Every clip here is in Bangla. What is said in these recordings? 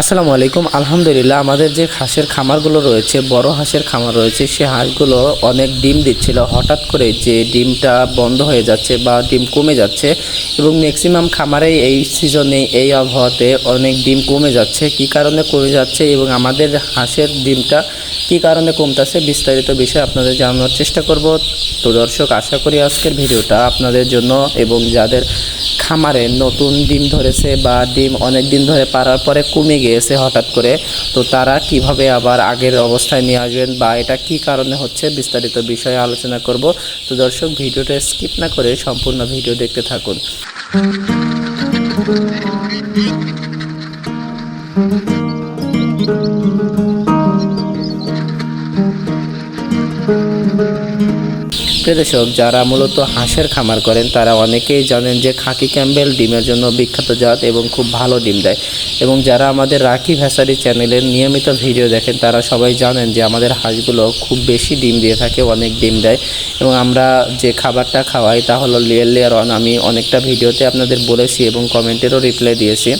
আসসালামু আলাইকুম। আলহামদুলিল্লাহ, আমাদের যে হাঁসের খামারগুলো রয়েছে, বড় হাঁসের খামার রয়েছে, সে হাঁসগুলো অনেক ডিম দিচ্ছিল। হঠাৎ করে যে ডিমটা বন্ধ হয়ে যাচ্ছে বা ডিম কমে যাচ্ছে এবং ম্যাক্সিমাম খামারেই এই সিজনে এই আবহাওয়াতে অনেক ডিম কমে যাচ্ছে। কি কারণে কমে যাচ্ছে এবং আমাদের হাঁসের ডিমটা কি কারণে কমতেছে বিস্তারিত বিষয়ে আপনাদের জানানোর চেষ্টা করব। তো দর্শক, আশা করি আজকের ভিডিওটা আপনাদের জন্য এবং যাদের খামারে নতুন ডিম ধরেছে বা ডিম অনেক দিন ধরে পারার পরে কমে গিয়েছে হঠাৎ করে। তো তারা কীভাবে আবার আগের অবস্থায় নিয়ে আসবেন বা এটা কি কারণে হচ্ছে বিস্তারিত বিষয়ে আলোচনা করব। তো দর্শক, ভিডিওটা স্কিপ না করে সম্পূর্ণ ভিডিও দেখতে থাকুন। প্রিয় দর্শক যারা মূলত হাঁসের খামার করেন, তারা অনেকেই জানেন যে খাকি ক্যাম্বেল ডিমের জন্য বিখ্যাত জাত এবং খুব ভালো ডিম দেয়। এবং যারা আমাদের রাখি ভ্যাসারি চ্যানেলের নিয়মিত ভিডিও দেখেন, তারা সবাই জানেন যে আমাদের হাঁসগুলো খুব বেশি ডিম দিয়ে থাকে, অনেক ডিম দেয়। এবং আমরা যে খাবারটা খাওয়াই তা হলো লেয়ার লেয়ার অন আমি অনেকটা ভিডিওতে আপনাদের বলেছি এবং কমেন্টেরও রিপ্লাই দিয়েছি।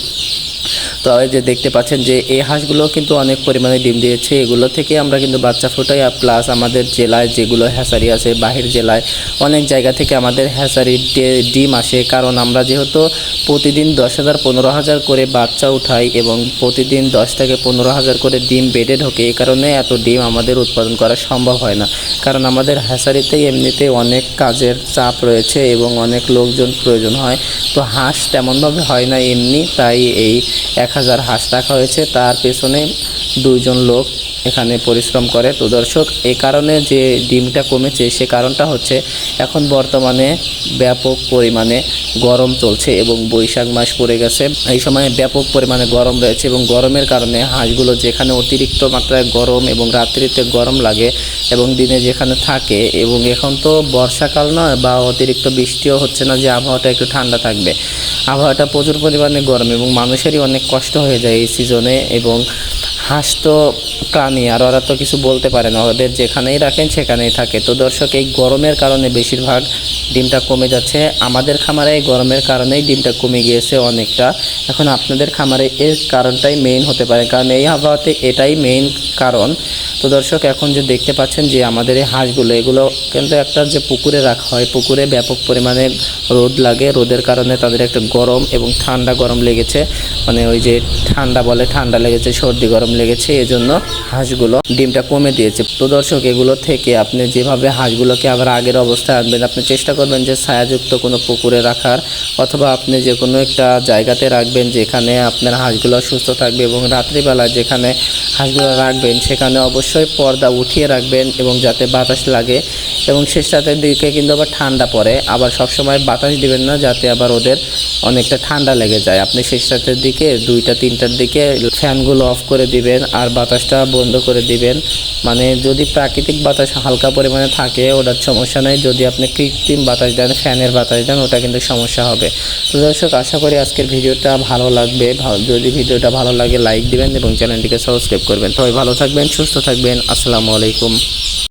তো যে দেখতে পাচ্ছেন যে এই হাঁসগুলো কিন্তু অনেক পরিমাণে ডিম দিয়েছে। এগুলো থেকে আমরা কিন্তু বাচ্চা ফোটাই আর প্লাস আমাদের জেলায় যেগুলো হ্যাসারি আছে, বাহির জেলায় অনেক জায়গা থেকে আমাদের হ্যাসারির ডে- ডিম আসে। কারণ আমরা যেহেতু প্রতিদিন দশ হাজার পনেরো হাজার করে বাচ্চা উঠাই এবং প্রতিদিন দশ থেকে পনেরো হাজার করে ডিম বেডে ঢোকে, এই কারণে এত ডিম আমাদের উৎপাদন করা সম্ভব হয় না। কারণ আমাদের হ্যাসারিতেই এমনিতে অনেক কাজের চাপ রয়েছে এবং অনেক লোকজন প্রয়োজন হয়। তো হাঁস তেমনভাবে হয় না, এমনি তাই এই এক হাজার হাঁস রাখা হয়েছে। তার পেছনে দুইজন লোক এখানে পরিশ্রম করে। তো দর্শক এই কারণে যে ডিমটা কমেছে, সে কারণটা হচ্ছে এখন বর্তমানে ব্যাপক পরিমাণে গরম চলছে এবং বৈশাখ মাস পড়ে গেছে। এই সময় ব্যাপক পরিমাণে গরম রয়েছে এবং গরমের কারণে হাঁসগুলো যেখানে অতিরিক্ত মাত্রায় গরম এবং রাত্রিতে গরম লাগে এবং দিনে যেখানে থাকে এবং এখন তো বর্ষাকাল নয় বা অতিরিক্ত বৃষ্টিও হচ্ছে না যে আবহাওয়াটা একটু ঠান্ডা থাকবে। আবহাওয়াটা প্রচুর পরিমাণে গরম এবং মানুষেরই অনেক কষ্ট হয়ে যায় এই সিজনে এবং হাঁস তো প্রাণী আর ওরা তো কিছু বলতে পারে না। ওদের যেখানেই রাখেন সেখানেই থাকে। তো দর্শক, এই গরমের কারণে বেশিরভাগ ডিমটা কমে যাচ্ছে। আমাদের খামারে এই গরমের কারণেই ডিমটা কমে গিয়েছে অনেকটা। এখন আপনাদের খামারে এর কারণটাই মেইন হতে পারে। কারণ এই আবহাওয়াতে এটাই মেইন কারণ। তো দর্শক, এখন যে দেখতে পাচ্ছেন যে আমাদের এই হাঁসগুলো, এগুলো কিন্তু একটা যে পুকুরে রাখা হয়, পুকুরে ব্যাপক পরিমাণে রোদ লাগে। রোদের কারণে তাদের একটা গরম এবং ঠান্ডা গরম লেগেছে। মানে ওই যে ঠান্ডা বলে, ঠান্ডা লেগেছে, সর্দি গরম লেগেছে, এজন্য হাঁসগুলো ডিমটা কমে দিয়েছে। তো দর্শক, এগুলো থেকে আপনি যেভাবে হাঁসগুলোকে আবার আগের অবস্থায় আনবেন, আপনি চেষ্টা করবেন যে ছায়াযুক্ত কোনো পুকুরে রাখার অথবা আপনি যে কোনো একটা জায়গাতে রাখবেন যেখানে আপনার হাঁসগুলো সুস্থ থাকবে এবং রাত্রিবেলা যেখানে হাঁসগুলো রাখবেন, সেখানে অবশ্যই পর্দা উঠিয়ে রাখবেন এবং যাতে বাতাস লাগে এবং শেষ রাতের দিকে কিন্তু আবার ঠান্ডা পড়ে। আবার সবসময় বাতাস দিবেন না, যাতে আবার ওদের অনেকটা ঠান্ডা লেগে যায়। আপনি শেষ রাতের দিকে দুইটা, তিনটার দিকে ফ্যানগুলো অফ করে দিবেন। আর বাতাসটা বন্ধ করে দিবেন। মানে যদি প্রাকৃতিক বাতাস হালকা পরিমাণে থাকে, ওটার সমস্যা নেই। যদি আপনি কৃত্রিম বাতাস দেন, ফ্যানের বাতাস দেন, ওটা কিন্তু সমস্যা হবে। তো দর্শক, আশা করি আজকের ভিডিওটা ভালো লাগবে। যদি ভিডিওটা ভালো লাগে, লাইক দিবেন এবং চ্যানেলটিকে সাবস্ক্রাইব করবেন। সবাই ভালো থাকবেন, সুস্থ থাকবেন। আসসালামু আলাইকুম।